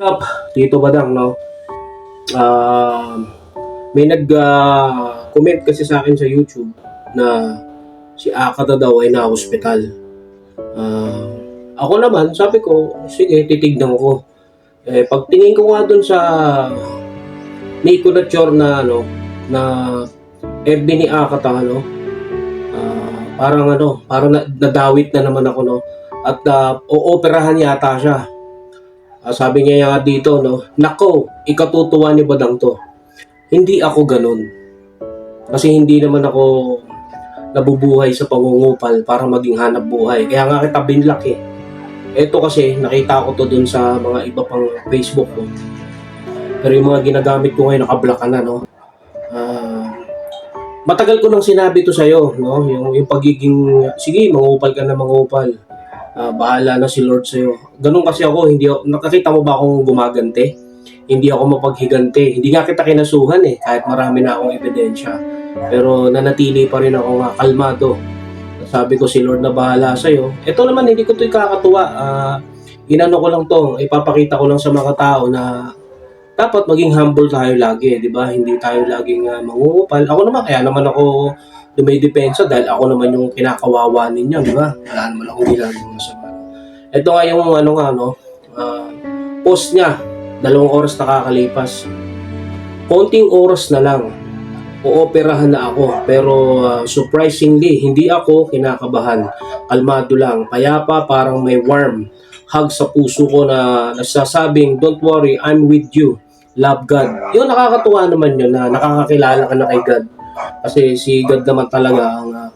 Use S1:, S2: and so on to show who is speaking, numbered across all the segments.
S1: Up, Tito Badang, no? Ah, may nag-comment kasi sa akin sa YouTube na si Akata daw ay na-hospital. Ah, ako naman, sabi ko, sige, titignan ko. Eh, pagtingin ko nga dun sa Nico Nature na, ano, na FB ni Akata, no? Ah, parang ano, parang na- nadawit na naman ako, no? At uh, ooperahan yata siya. Ah, sabi niya nga dito, no, Nako, ikatutuwa ni Badang to. Hindi ako ganun. Kasi hindi naman ako nabubuhay sa pangungupal para maging hanap buhay. Kaya nga kita binlock eh. Ito kasi, nakita ko to dun sa mga iba pang Facebook ko. Pero yung mga ginagamit ko ngayon, nakablock ka na, no? Ah, matagal ko nang sinabi to sa'yo, no? Yung, yung pagiging, sige, mangupal ka na mangupal. Ah, bahala na si Lord sa'yo. Ganun kasi ako, hindi ako, nakakita mo ba akong gumagante? Hindi ako mapaghigante. Hindi nga kita kinasuhan eh, kahit marami na akong ebidensya. Pero nanatili pa rin ako nga kalmado. Sabi ko si Lord na bahala sa'yo. Ito naman, hindi ko ito ikakatuwa. Ah, inano ko lang to, ipapakita ko lang sa mga tao na dapat maging humble tayo lagi, di ba? Hindi tayo laging uh, mangungupal. Ako naman, kaya naman ako dumidepensa dahil ako naman yung kinakawawa ninyo, di ba? Wala naman akong ginagawa sa Ito nga yung ano nga, no? ah, post niya, dalawang oras nakakalipas. Konting oras na lang, uoperahan na ako. Pero ah, surprisingly, hindi ako kinakabahan. Kalmado lang, payapa, parang may warm hug sa puso ko na nagsasabing, don't worry, I'm with you. Love God. Yun, nakakatuwa naman yun na nakakakilala ka na kay God. Kasi si God naman talaga ang uh,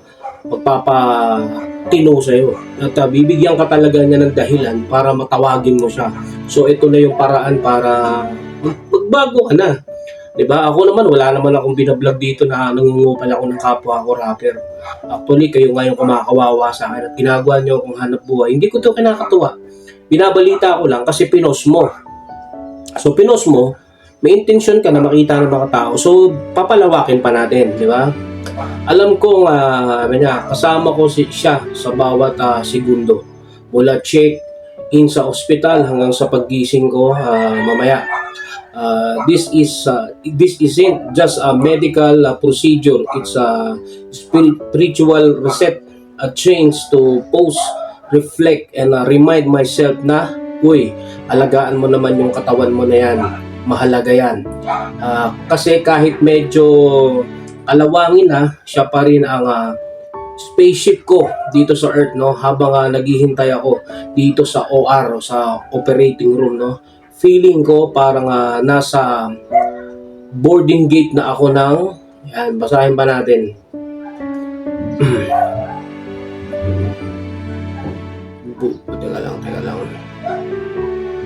S1: magpapatino sa'yo. At uh, bibigyan ka talaga niya ng dahilan para matawagin mo siya. So ito na yung paraan para mag- magbago ka na. 'Di ba? Ako naman wala naman akong binablog dito na nangungupal ako ng kapwa ko rapper. Actually, kayo nga yung kumakawawa sa akin at ginagawa niyo akong hanap buhay. Hindi ko to kinakatuwa. Binabalita ko lang kasi pinos mo. So pinos mo, may intention ka na makita ng mga tao. So papalawakin pa natin, di ba? Alam ko nga, uh, kasama ko si siya sa bawat ah, segundo. Mula check in sa ospital hanggang sa paggising ko ah, mamaya. Uh, this is uh, this isn't just a medical uh, procedure. It's a spiritual reset, a change to pause, reflect, and uh, remind myself na, uy, alagaan mo naman yung katawan mo na yan. Mahalaga yan. Ah, kasi kahit medyo alawangin na, siya pa rin ang ah, spaceship ko dito sa Earth, no? Habang ah, naghihintay ako dito sa OR, o sa operating room, no? Feeling ko parang ah, nasa boarding gate na ako ng, yan, basahin pa natin. Teka lang, teka lang.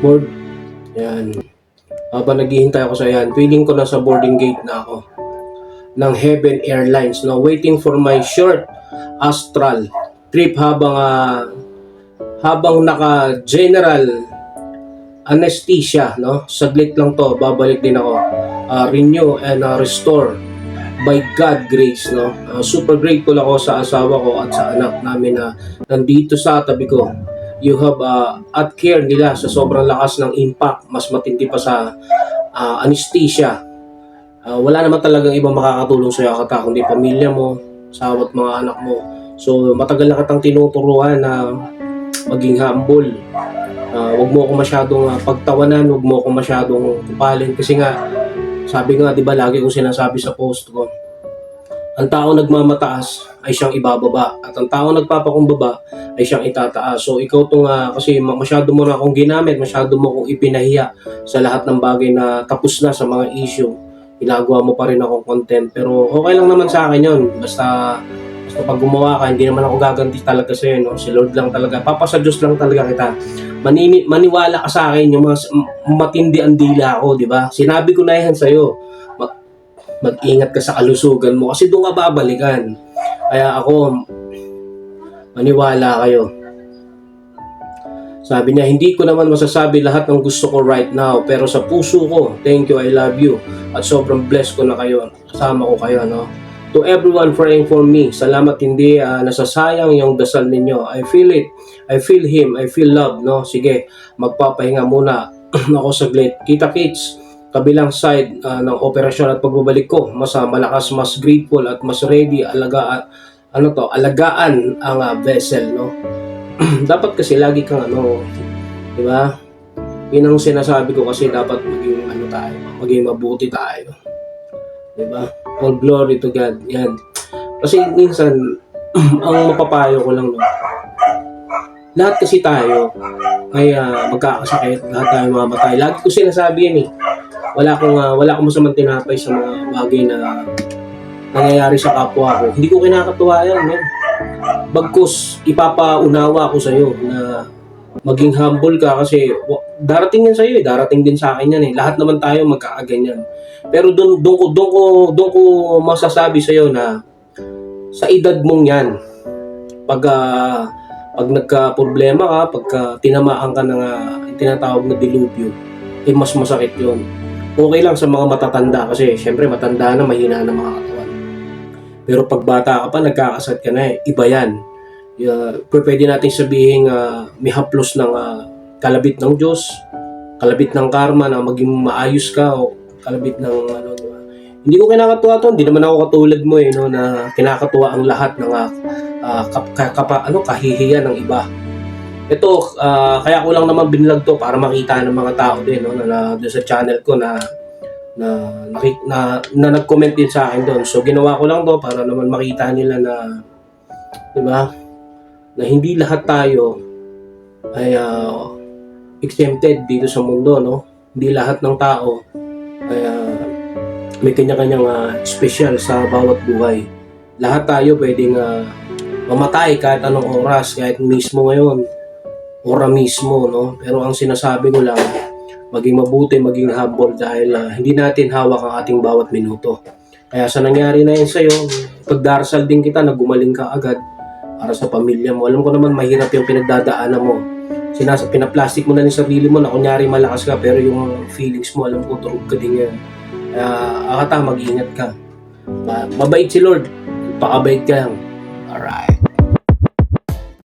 S1: Board, yan. Habang naghihintay ako sa yan, feeling ko nasa boarding gate na ako ng Heaven Airlines, no? Waiting for my short astral trip habang ah, habang naka general anesthesia, no? Saglit lang to, babalik din ako. Ah, renew and ah, restore by God grace, no? Ah, super grateful ako sa asawa ko at sa anak namin na nandito sa tabi ko. You have ah, at care nila sa sobrang lakas ng impact, mas matindi pa sa ah, anesthesia. Ah, wala naman talagang ibang makakatulong sa iyo kata kundi pamilya mo, asawa at mga anak mo. So matagal na kitang tinuturuan na maging humble. Ah, wag mo ako masyadong ah, pagtawanan, wag mo ako masyadong kupalin kasi nga sabi nga 'di ba lagi kong sinasabi sa post ko. Ang tao nagmamataas ay siyang ibababa at ang tao nagpapakumbaba ay siyang itataas. So ikaw tong ah, kasi ma- masyado mo na akong ginamit, masyado mo akong ipinahiya sa lahat ng bagay na tapos na sa mga issue ginagawa mo pa rin akong content. Pero okay lang naman sa akin yun. Basta, basta pag gumawa ka, hindi naman ako gaganti talaga sa'yo. No? Si Lord lang talaga. Papa sa Diyos lang talaga kita. Manini, maniwala ka sa akin yung mga s- m- matindi ang dila ko, di ba? Sinabi ko na yan sa'yo. Mag, mag-ingat ka sa kalusugan mo kasi doon ka babalikan. Kaya ako, maniwala kayo. Sabi niya, hindi ko naman masasabi lahat ng gusto ko right now, pero sa puso ko, thank you, I love you. At sobrang blessed ko na kayo. Kasama ko kayo, no? To everyone praying for me, salamat hindi ah, nasasayang yung dasal ninyo. I feel it. I feel Him. I feel love, no? Sige, magpapahinga muna. ako saglit. Kita kits, kabilang side ah, ng operasyon at pagbabalik ko, mas ah, malakas, mas grateful at mas ready alaga ano to, alagaan ang ah, vessel, no? dapat kasi lagi kang ano, di ba? Yun sinasabi ko kasi dapat maging ano tayo, maging mabuti tayo. Di ba? All glory to God. Yan. Kasi minsan, ang mapapayo ko lang, no? lahat kasi tayo ay ah, magkakasakit, lahat tayo mamatay. Lagi ko sinasabi yan eh. Wala akong, ah, wala akong masamang tinapay sa mga bagay na nangyayari sa kapwa ko. Hindi ko kinakatuwa yan, man. Bagkus, ipapaunawa ko sa'yo na maging humble ka kasi darating yan sa'yo eh. Darating din sa akin yan eh. Lahat naman tayo magkakaganyan. Pero doon doon ko doon ko doon ko masasabi sa'yo na sa edad mong yan, pag ah, pag nagka-problema ka, pagka tinamaan ka ng ah, tinatawag na dilubyo, eh mas masakit yon. Okay lang sa mga matatanda kasi syempre matanda na, mahina na mga katawan. Pero pag bata ka pa, nagkakasat ka na eh, iba yan. P- pwede natin sabihin ah, may haplos ng ah, kalabit ng Diyos, kalabit ng karma na maging maayos ka o kalabit ng ano, di ba? Hindi ko kinakatuwa to, hindi naman ako katulad mo eh, no, na kinakatuwa ang lahat ng ah, kap, ka- kapa- ano, kahihiyan ng iba. Ito, ah, kaya ko lang naman binlog to para makita ng mga tao din no, na, na doon sa channel ko na na, naki- na, na nag-comment din sa akin doon. So ginawa ko lang to para naman makita nila na 'di ba? Na hindi lahat tayo ay ah, exempted dito sa mundo, no? Hindi lahat ng tao ay ah, may kanya-kanyang ah, special sa bawat buhay. Lahat tayo pwedeng ah, mamatay kahit anong oras, kahit mismo ngayon, ora mismo, no? Pero ang sinasabi ko lang, maging mabuti, maging humble dahil ah, hindi natin hawak ang ating bawat minuto. Kaya sa nangyari na yun sa'yo, pagdarasal din kita na gumaling ka agad para sa pamilya mo. Alam ko naman mahirap yung pinagdadaanan mo. Sinas pinaplastic mo na yung sarili mo na kunyari malakas ka pero yung feelings mo alam ko turog ka din yan. Kaya akata mag-ingat ka. Ma- mabait si Lord. Pakabait ka lang.